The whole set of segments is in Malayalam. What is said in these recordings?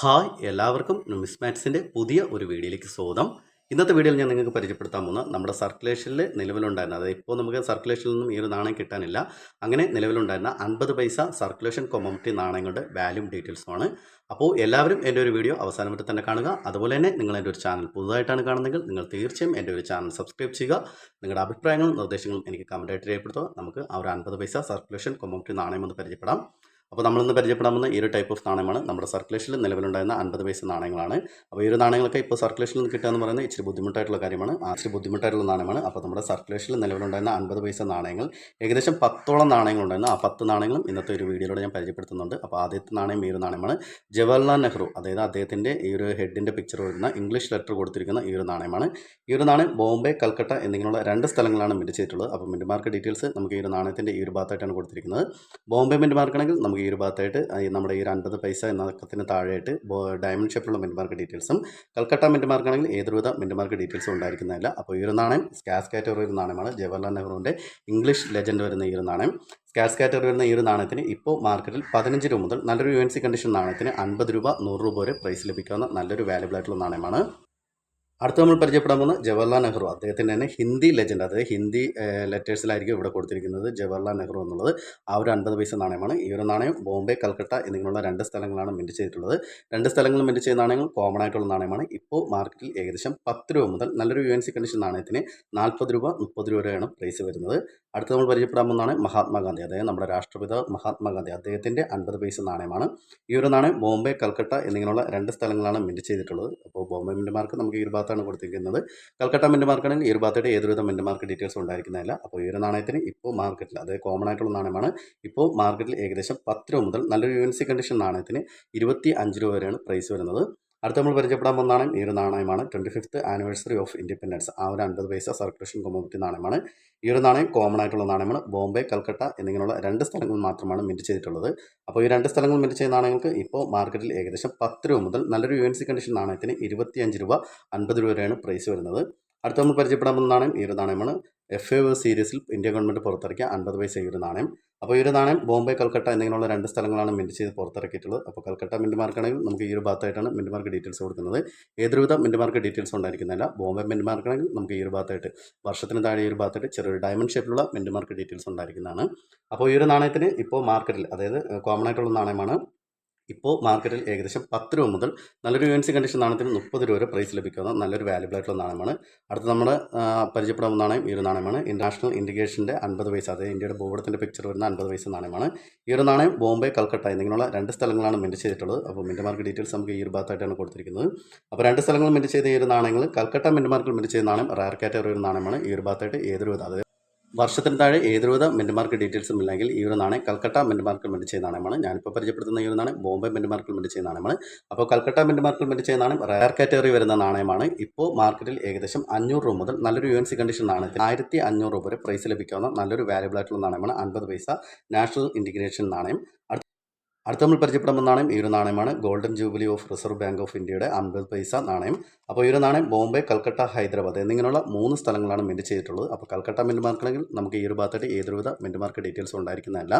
ഹായ് എല്ലാവർക്കും നുമിസ്മാറ്റ്സിന്റെ പുതിയ ഒരു വീഡിയോയിലേക്ക് സ്വാഗതം. ഇന്നത്തെ വീഡിയോയിൽ ഞാൻ നിങ്ങൾക്ക് പരിചയപ്പെടുത്താൻ പോകുന്ന നമ്മുടെ സർക്കുലേഷനിൽ നിലവിലുണ്ടായിരുന്ന അതായത് ഇപ്പോൾ നമുക്ക് സർക്കുലേഷനിൽ നിന്നും ഈ ഒരു നാണയം കിട്ടാനില്ല. അങ്ങനെ നിലവിലുണ്ടായിരുന്ന അൻപത് പൈസ സർക്കുലേഷൻ കൊമോമിറ്റി നാണയങ്ങളുടെ വാല്യൂം ഡീറ്റെയിൽസുമാണ് അപ്പോൾ എല്ലാവരും എന്റെ ഒരു വീഡിയോ അവസാനം വരെ തന്നെ കാണുക. അതുപോലെ തന്നെ നിങ്ങൾ എന്റെ ഒരു ചാനൽ പുതുതായിട്ടാണ് കാണുന്നതെങ്കിൽ നിങ്ങൾ തീർച്ചയായും എന്റെ ഒരു ചാനൽ സബ്സ്ക്രൈബ് ചെയ്യുക. നിങ്ങളുടെ അഭിപ്രായങ്ങളും നിർദ്ദേശങ്ങളും എനിക്ക് കമന്റായിട്ട് രേഖപ്പെടുത്തുക. നമുക്ക് ആ ഒരു അൻപത് പൈസ സർക്കുലേഷൻ കൊമോമിറ്റി നാണയം ഒന്ന് പരിചയപ്പെടാം. അപ്പോൾ നമ്മളിന്ന് പരിചയപ്പെടാമെന്ന് ഈ ഒരു ടൈപ്പ് ഓഫ് നാണയമാണ്. നമ്മുടെ സർക്കുലേഷനിൽ നിലവിലുണ്ടായിരുന്ന അൻപത് പൈസ നാണയങ്ങളാണ്. അപ്പോൾ ഈ ഒരു നാണയങ്ങളൊക്കെ ഇപ്പോൾ സർക്കുലേഷനിൽ നിന്ന് കിട്ടുക എന്ന് പറയുന്നത് ഇച്ചിരി ബുദ്ധിമുട്ടായിട്ടുള്ള കാര്യമാണ്. ഇച്ചിരി ബുദ്ധിമുട്ടായിട്ടുള്ള നാണയമാണ്. അപ്പോൾ നമ്മുടെ സർക്കുലേഷനിൽ നിലവിലുണ്ടായിരുന്ന അൻപത് പൈസ നാണയങ്ങൾ ഏകദേശം പത്തോളം നാണയങ്ങളുണ്ടായിരുന്നു. ആ പത്ത് നാണയങ്ങളും ഇന്നത്തെ ഒരു വീഡിയോയിലൂടെ ഞാൻ പരിചയപ്പെടുത്തുന്നുണ്ട്. അപ്പോൾ ആദ്യത്തെ നാണയം ഈ ഒരു നാണയമാണ്. ജവഹർലാൽ നെഹ്റു അതായത് അദ്ദേഹത്തിന്റെ ഈ ഒരു ഹെഡിന്റെ പിക്ചർ വരുന്ന ഇംഗ്ലീഷ് ലെറ്റർ കൊടുത്തിരിക്കുന്ന ഈ ഒരു നാണയമാണ്. ഈ ഒരു നാണയം ബോംബെ കൽക്കട്ട എന്നിങ്ങനെയുള്ള രണ്ട് സ്ഥലങ്ങളാണ് മിന്റ് ചെയ്തിട്ടുള്ളത്. അപ്പോൾ മിന്റ് മാർക്ക് ഡീറ്റെയിൽസ് നമുക്ക് ഈ ഒരു നാണയത്തിന്റെ ഈ ഒരു ഭാഗത്തായിട്ടാണ് കൊടുത്തിരിക്കുന്നത്. ബോംബെ മിന്റ് മാർക്കാണെങ്കിൽ നമുക്ക് ഈ ഒരു ഭാഗത്തായിട്ട് നമ്മുടെ ഈ ഒരു അൻപത് പൈസ എന്ന അക്കത്തിന് താഴെയായിട്ട് ഡയമണ്ട് ഷേപ്പിലുള്ള മിന്റ് മാർക്ക് ഡീറ്റെയിൽസും കൽക്കട്ട മിന്റ് മാർക്കാണെങ്കിൽ ഏതൊരുവിധ മിന്റ് മാർക്ക് ഡീറ്റെയിൽസും ഉണ്ടായിരിക്കുന്നതല്ല. അപ്പോൾ ഈ ഒരു നാണയം സ്കാസ് കാറ്റഗറി ഒരു നാണയമാണ്. ജവഹർലാൽ നെഹ്റുവിന്റെ ഇംഗ്ലീഷ് ലെജൻഡ് വരുന്ന ഈ ഒരു നാണയം. സ്കാസ് കാറ്റഗറി വരുന്ന ഈ ഒരു നാണയത്തിന് ഇപ്പോൾ മാർക്കറ്റിൽ പതിനഞ്ച് രൂപ മുതൽ നല്ലൊരു യു എൻ സി കണ്ടീഷൻ നാണയത്തിന് അൻപത് രൂപ നൂറ് രൂപ വരെ പ്രൈസ് ലഭിക്കാവുന്ന നല്ലൊരു വാല്യബിൾ ആയിട്ടുള്ള നാണയമാണ്. അടുത്ത നമ്മൾ പരിചയപ്പെടാൻ പോകുന്ന ജവഹർലാൽ നെഹ്റു. അദ്ദേഹത്തിന്റെ തന്നെ ഹിന്ദി ലെജൻഡ് അതായത് ഹിന്ദി ലെറ്റേഴ്സിലായിരിക്കും ഇവിടെ കൊടുത്തിരിക്കുന്നത് ജവഹർലാൽ നെഹ്റു എന്നുള്ളത്. ആ ഒരു അൻപത് പൈസ നാണയമാണ്. ഈ ഒരു നാണയം ബോംബെ കൽക്കട്ട എന്നിങ്ങനെയുള്ള രണ്ട് സ്ഥലങ്ങളാണ് മിന്റ് ചെയ്തിട്ടുള്ളത്. രണ്ട് സ്ഥലങ്ങളും മിന്റ് ചെയ്ത നാണയങ്ങൾ കോമൺ ആയിട്ടുള്ള നാണയമാണ്. ഇപ്പോൾ മാർക്കറ്റിൽ ഏകദേശം പത്ത് രൂപ മുതൽ നല്ലൊരു യു എൻ സി കണ്ടീഷൻ നാണയത്തിന് നാൽപ്പത് രൂപ മുപ്പത് രൂപ വരെയാണ് പ്രൈസ് വരുന്നത്. അടുത്ത നമ്മൾ പരിചയപ്പെടാൻ പോകുന്നതാണ് മഹാത്മാഗാന്ധി. അതായത് നമ്മുടെ രാഷ്ട്രപിതാവ് മഹാത്മാഗാന്ധി. അദ്ദേഹത്തിന്റെ അൻപത് പൈസ നാണയമാണ്. ഈ ഒരു നാണയം ബോംബെ കൽക്കട്ട എന്നിങ്ങനെയുള്ള രണ്ട് സ്ഥലങ്ങളാണ് മിന്റ് ചെയ്തിട്ടുള്ളത്. അപ്പോൾ ബോംബെ മിന്റ് മാർക്ക് നമുക്ക് ഈ ഒരു ഭാഗത്താണ് കൊടുത്തിരിക്കുന്നത്. കൽക്കട്ട മിന്റ് മാർക്കാണെങ്കിൽ ഈ ഒരു ഭാഗത്തായിട്ട് ഏതൊരുവിധ മിന്റ് മാർക്ക് ഡീറ്റെയിൽസ് ഉണ്ടായിരിക്കുന്നതല്ല. അപ്പോൾ ഈ ഒരു നാണയത്തിന് ഇപ്പോൾ മാർക്കറ്റിൽ അതായത് കോമൺ ആയിട്ടുള്ള നാണയമാണ്. ഇപ്പോൾ മാർക്കറ്റിൽ ഏകദേശം പത്ത് രൂപ മുതൽ നല്ലൊരു യു കണ്ടീഷൻ നാണയത്തിന് ഇരുപത്തി അഞ്ച് രൂപ വരെയാണ് പ്രൈസ് വരുന്നത്. അടുത്ത നമ്മൾ പരിചയപ്പെടാൻ പോകുന്ന നാണയം ഈ ഒരു നാണയമാണ്. Twenty fifth anniversary of independence ആ ഒരു അൻപത് പൈസ സർക്കുലേഷൻ കൊമോബിറ്റി നാണയമാണ്. ഈ ഒരു നാണയം കോമൺ ആയിട്ടുള്ള നാണയമാണ്. ബോംബെ കൽക്കട്ട എന്നിങ്ങനെയുള്ള രണ്ട് സ്ഥലങ്ങൾ മാത്രമാണ് മിന്റ് ചെയ്തിട്ടുള്ളത്. അപ്പോൾ ഈ രണ്ട് സ്ഥലങ്ങൾ മിന്റ് ചെയ്ത നാണയങ്ങൾക്ക് ഇപ്പോൾ മാർക്കറ്റിൽ ഏകദേശം പത്ത് രൂപ മുതൽ നല്ലൊരു യു എൻ സി കണ്ടീഷൻ നാണയത്തിന് ഇരുപത്തിയഞ്ച് രൂപ അൻപത് രൂപ വരെയാണ് പ്രൈസ് വരുന്നത്. അടുത്ത നമ്മൾ പരിചയപ്പെടാൻ പോകുന്ന നാണയം ഈ ഒരു നാണയമാണ്. എഫ് എ സീരീസിൽ ഇന്ത്യ ഗവൺമെന്റ് പുറത്തിറക്കിയ അൻപത് പൈസ ഈ ഒരു നാണയം. അപ്പോൾ ഈ ഒരു നാണയം ബോംബെ കൽക്കട്ട എന്നിങ്ങനെയുള്ള രണ്ട് സ്ഥലങ്ങളാണ് മിന്റ് ചെയ്ത് പുറത്തിറക്കിയിട്ടുള്ളത്. അപ്പോൾ കൽക്കട്ട മിന്റ് മാർക്കാണെങ്കിൽ നമുക്ക് ഈ ഒരു ഭാഗത്തായിട്ടാണ് മിന്റ് മാർക്ക് ഡീറ്റെയിൽസ് കൊടുക്കുന്നത്. ഏതൊരുവിധ മിന്റ് മാർക്ക് ഡീറ്റെയിൽസ് ഉണ്ടായിരിക്കുന്നില്ല ബോംബെ മിന്റ് മാർക്കാണെങ്കിൽ നമുക്ക് ഈ ഒരു ഭാഗത്തായിട്ട് വർഷത്തിന് താഴെ ഈ ഒരു ഭാഗത്തായിട്ട് ചെറിയൊരു ഡയമണ്ട് ഷേപ്പിലുള്ള മിന്റ് മാർക്ക് ഡീറ്റെയിൽസ് ഉണ്ടായിരിക്കുന്നതാണ്. അപ്പോൾ ഈ ഒരു നാണയത്തിന് ഇപ്പോൾ മാർക്കറ്റിൽ അതായത് കോമൺ ആയിട്ടുള്ള നാണയമാണ് ഇപ്പോൾ മാർക്കറ്റിൽ ഏകദേശം പത്ത് രൂപ മുതൽ നല്ലൊരു യു എൻ സി കണ്ടീഷൻ നാണയത്തിന് മുപ്പത് രൂപ വരെ പ്രൈസ് ലഭിക്കുന്ന നല്ലൊരു വാല്യബിൾ ആയിട്ടുള്ള നാണയമാണ്. അടുത്ത നമ്മുടെ പരിചയപ്പെടാവുന്ന നാണയം ഈ ഒരു നാണയമാണ്. ഇന്റർനാഷണൽ ഇൻഡിക്കേഷന്റെ അൻപത് പൈസ അതായത് ഇന്ത്യയുടെ ഭൂപടത്തിന്റെ പിക്ചർ വരുന്ന അൻപത് പൈസ നാണയമാണ്. ഈ ഒരു നാണയം ബോംബെ കൽക്കട്ട എന്നിങ്ങനെയുള്ള രണ്ട് സ്ഥലങ്ങളാണ് മിന്റ് ചെയ്തിട്ടുള്ളത്. അപ്പോൾ മിന്റ് മാർക്ക് ഡീറ്റെയിൽസ് നമുക്ക് ഈ ഒരു ഭാഗത്തായിട്ടാണ് കൊടുത്തിരിക്കുന്നത്. അപ്പോൾ രണ്ട് സ്ഥലങ്ങൾ മിന്റ് ചെയ്ത ഈ ഒരു നാണയങ്ങൾ കൽക്കട്ട മിന്റ് മാർക്കിൽ മിന്റ് ചെയ്ത നാണയം റയർ കാറ്റഗറി ഒരു നാണയമാണ്. ഈ ഒരു ഭാഗത്തായിട്ട് ഏതൊരു അതായത് വർഷത്തിന് താഴെ ഏതൊരുവിധ മെന്റ് മാർക്ക് ഡീറ്റെയിൽസും ഇല്ലെങ്കിൽ ഈ ഒരു നാണയം കൽക്കട്ട മെന്റ് മാർക്കിൽ മെന്റ് ചെയ്യുന്ന നാണയമാണ്. ഞാനിപ്പോൾ പരിചയപ്പെടുത്തുന്ന ഈ ഒരു നാണയം ബോംബെ മെന്റ് മാർക്കിൽ മെന്റ് ചെയ്യുന്ന നാണയമാണ്. അപ്പോൾ കൽക്കട്ട മെന്റ് മാർക്കിൽ മെന്റ് ചെയ്യുന്ന നാണയം റയർ കാറ്റഗറി വരുന്ന നാണയമാണ്. ഇപ്പോൾ മാർക്കറ്റിൽ ഏകദേശം അഞ്ഞൂറ് രൂപ മുതൽ നല്ലൊരു യു എൻ സി കണ്ടീഷൻ നാണയത്തിൽ ആയിരത്തി അഞ്ഞൂറ് രൂപ വരെ പ്രൈസ് ലഭിക്കാവുന്ന നല്ലൊരു വാല്യബിൾ ആയിട്ടുള്ള നാണയമാണ് അൻപത് പൈസ നാഷണൽ ഇന്റിഗ്രേഷൻ നാണയം. അടുത്ത നമ്മൾ പരിചയപ്പെടുമ്പോൾ നാണയം ഈ ഒരു നാണയമാണ്. Golden jubilee of reserve bank of ഇന്ത്യയുടെ അൻപത് പൈസ നാണയം. അപ്പോൾ ഈ ഒരു നാണയം ബോംബെ കൽക്കട്ട ഹൈദരാബാദ് എന്നിങ്ങനെയുള്ള മൂന്ന് സ്ഥലങ്ങളാണ് മിന്റ് ചെയ്തിട്ടുള്ളത്. അപ്പോൾ കൽക്കട്ട മിന്റ് മാർക്കണമെങ്കിൽ നമുക്ക് ഈ ഒരു ഭാഗത്തായിട്ട് ഏതൊരുവിധ മിന്റ് മാർക്ക് ഡീറ്റെയിൽസ് ഉണ്ടായിരിക്കുന്നതല്ല.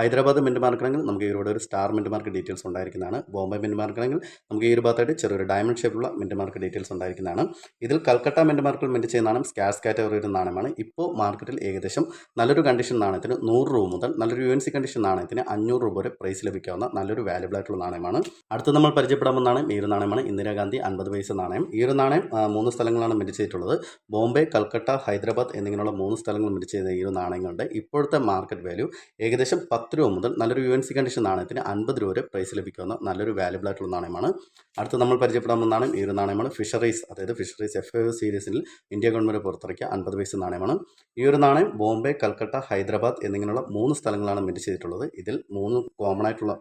ഹൈദരാബാദ് മിന്റ് മാർക്കണമെങ്കിൽ നമുക്ക് ഈ ഒരു സ്റ്റാർ മിന്റ് മാർക്ക് ഡീറ്റെയിൽസ് ഉണ്ടായിരിക്കുന്നതാണ്. ബോംബെ മിന്റ് മാർക്കണമെങ്കിൽ നമുക്ക് ഈ ഒരു ഭാഗത്തായിട്ട് ചെറിയൊരു ഡയമണ്ട് ഷേപ്പിലുള്ള മിന്റ് മാർക്ക് ഡീറ്റെയിൽസ് ഉണ്ടായിരിക്കുന്നതാണ്. ഇതിൽ കൽക്കട്ട മിന്റ് മാർക്കിൽ മിന്റ് ചെയ്യുന്ന നാണം സ്കാസ് കാറ്റഗറി ഒരു നാണയമാണ്. ഇപ്പോൾ മാർക്കറ്റിൽ ഏകദേശം നല്ലൊരു കണ്ടീഷൻ നാണയത്തിന് നൂറ് രൂപ മുതൽ നല്ലൊരു യു എൻ സി കണ്ടീഷൻ നാണയത്തിന് അഞ്ഞൂറ് രൂപ വരെ പ്രൈസ് ലഭിക്കാവുന്ന നല്ലൊരു വാല്യബിൾ ആയിട്ടുള്ള നാണയമാണ്. അടുത്ത് നമ്മൾ പരിചയപ്പെടാൻ നാണയം ഈ ഒരു നാണയമാണ് ഇന്ദിരാഗാന്ധി അൻപത് പൈസ നാണയം. ഈ ഒരു നാണയം മൂന്ന് സ്ഥലങ്ങളാണ് മിന്റ് ചെയ്തിട്ടുള്ളത്. ബോംബെ കൽക്കട്ട ഹൈദരാബാദ് എന്നിങ്ങനെയുള്ള മൂന്ന് സ്ഥലങ്ങൾ മിന്റ് ചെയ്ത ഈ ഒരു നാണയങ്ങളുടെ ഇപ്പോഴത്തെ മാർക്കറ്റ് വാല്യൂ ഏകദേശം പത്ത് രൂപ മുതൽ നല്ലൊരു യു എൻ സി കണ്ടീഷൻ നാണയത്തിന് അൻപത് രൂപ വരെ പ്രൈസ് ലഭിക്കാവുന്ന നല്ലൊരു വാല്യബിൾ ആയിട്ടുള്ള നാണയമാണ്. അടുത്ത് നമ്മൾ പരിചയപ്പെടാൻ നാണയം ഈ ഒരു നാണയമാണ്. ഫിഷറീസ് അതായത് ഫിഷറീസ് എഫ് എ സീരീസിൽ ഇന്ത്യ ഗവൺമെന്റ് പുറത്തിറക്കിയ അൻപത് പൈസ നാണയമാണ്. ഈ ഒരു നാണയം ബോംബെ കൽക്കട്ട ഹൈദരാബാദ് എന്നിങ്ങനെയുള്ള മൂന്ന് സ്ഥലങ്ങളാണ് മിന്റ് ചെയ്തിട്ടുള്ളത്. ഇതിൽ മൂന്ന് കോമൺ ആയിട്ടുള്ള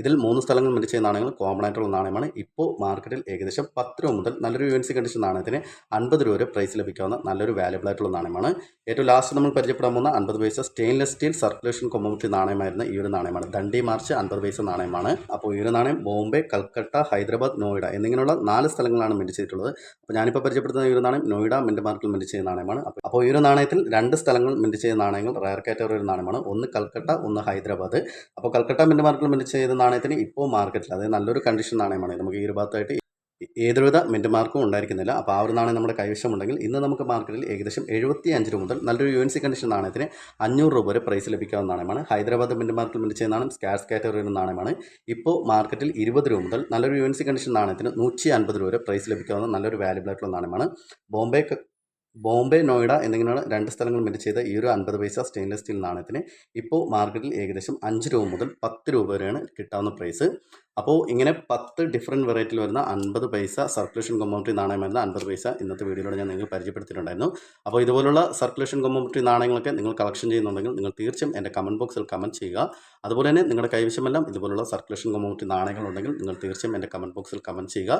ഇതിൽ മൂന്ന് സ്ഥലങ്ങൾ മികച്ച നാണയങ്ങൾ കോമൺ ആയിട്ടുള്ള നാണയമാണ്. ഇപ്പോൾ മാർക്കറ്റിൽ ഏകദേശം പത്ത് രൂപ മുതൽ നല്ലൊരു യു എൻ സി കണ്ടീഷൻ നാണയത്തിന് അൻപത് രൂപ വരെ പ്രൈസ് ലഭിക്കാവുന്ന നല്ലൊരു വാല്യബിൾ ആയിട്ടുള്ള നാണയമാണ്. ഏറ്റവും ലാസ്റ്റ് നമ്മൾ പരിചയപ്പെടാൻ പോകുന്ന അൻപത് പൈസ സ്റ്റെയിൻലെസ് സ്റ്റീൽ സർക്കുലേഷൻ കൊമോഡിറ്റി നാണയമായിരുന്ന ഈ ഒരു നാണയമാണ്. ദണ്ഡി മാർച്ച് അൻപത് പൈസ നാണയമാണ്. അപ്പോൾ ഈ ഒരു നാണയം ബോംബെ കൽക്കട്ട ഹൈദരാബാദ് നോയിഡ എന്നിങ്ങനെയുള്ള നാല് സ്ഥലങ്ങളാണ് മിന്റ് ചെയ്തിട്ടുള്ളത്. അപ്പോൾ ഞാനിപ്പോൾ പരിചയപ്പെടുത്തുന്ന ഈ ഒരു നാണയം നോയിഡ മിന്റ് മാർക്കിൽ മിന്റ് ചെയ്യുന്ന നാണയമാണ്. അപ്പോൾ ഈ ഒരു നാണയത്തിൽ രണ്ട് സ്ഥലങ്ങൾ മിന്റ് ചെയ്യുന്ന നാണയങ്ങൾ റയർ കാറ്റഗറി ഒരു നാണയമാണ്. ഒന്ന് കൽക്കട്ട ഒന്ന് ഹൈദരാബാദ്. അപ്പോൾ കൽക്കട്ട മിന്റ് മാർക്കിൽ മിന്റ് ചെയ്ത നാണയത്തിന് ഇപ്പോൾ മാർക്കറ്റിൽ അതായത് നല്ലൊരു കണ്ടീഷൻ നാണയമാണ് നമുക്ക് ഈ ഒരു ഭാഗത്തായിട്ട് ഏതൊരുവിധ മിന്റ് മാർക്കും ഉണ്ടായിരിക്കുന്നില്ല. അപ്പോൾ ആ ഒരു നാണയം നമ്മുടെ കൈവശമുണ്ടെങ്കിൽ ഇന്ന് നമുക്ക് മാർക്കറ്റിൽ ഏകദേശം എഴുപത്തി അഞ്ച് രൂപ മുതൽ നല്ലൊരു യു എൻ സി കണ്ടീഷൻ നാണയത്തിന് അഞ്ഞൂറ് രൂപ വരെ പ്രൈസ് ലഭിക്കാവുന്ന നാണയമാണ്. ഹൈദരാബാദ് മിന്റ് മാർക്കറ്റിൽ മിന്റ് ചെയ്യുന്ന നാണയം സ്കാർസ് കാറ്റഗറിയുടെ നാണയമാണ്. ഇപ്പോൾ മാർക്കറ്റിൽ ഇരുപത് രൂപ മുതൽ നല്ലൊരു യു എൻ സി കണ്ടീഷൻ നാണയത്തിന് നൂറ്റി അൻപത് രൂപ വരെ പ്രൈസ് ലഭിക്കാവുന്ന നല്ലൊരു വാല്യബിൾ ആയിട്ടുള്ള നാണയമാണ്. ബോംബെ ബോംബെ നോയിഡ എന്നിങ്ങനെയുള്ള രണ്ട് സ്ഥലങ്ങൾ മിന്റ് ചെയ്ത ഈ ഒരു അൻപത് പൈസ സ്റ്റെയിൻലെസ് സ്റ്റീൽ നാണയത്തിന് ഇപ്പോൾ മാർക്കറ്റിൽ ഏകദേശം അഞ്ച് രൂപ മുതൽ പത്ത് രൂപ വരെയാണ് കിട്ടാവുന്ന പ്രൈസ് അപ്പോൾ ഇങ്ങനെ പത്ത് ഡിഫറെന്റ് വെറൈറ്റിയിൽ വരുന്ന അൻപത് പൈസ സർക്കുലേഷൻ കൊമോമിറ്റി നാണയം വരുന്ന അൻപത് പൈസ ഇന്നത്തെ വീഡിയോയിലൂടെ ഞാൻ നിങ്ങൾക്ക് പരിചയപ്പെടുത്തിയിട്ടുണ്ടായിരുന്നു. അപ്പോൾ ഇതുപോലുള്ള സർക്കുലേഷൻ കൊമോമിറ്റി നാണയങ്ങളൊക്കെ നിങ്ങൾ കളക്ഷൻ ചെയ്യുന്നുണ്ടെങ്കിൽ നിങ്ങൾ തീർച്ചയായും എന്റെ കമന്റ് ബോക്സിൽ കമന്റ് ചെയ്യുക. അതുപോലെ തന്നെ നിങ്ങളുടെ കൈവശമെല്ലാം ഇതുപോലുള്ള സർക്കുലേഷൻ കൊമോമിറ്റി നാണയങ്ങളുണ്ടെങ്കിൽ നിങ്ങൾ തീർച്ചയായും എന്റെ കമന്റ് ബോക്സിൽ കമന്റ് ചെയ്യുക.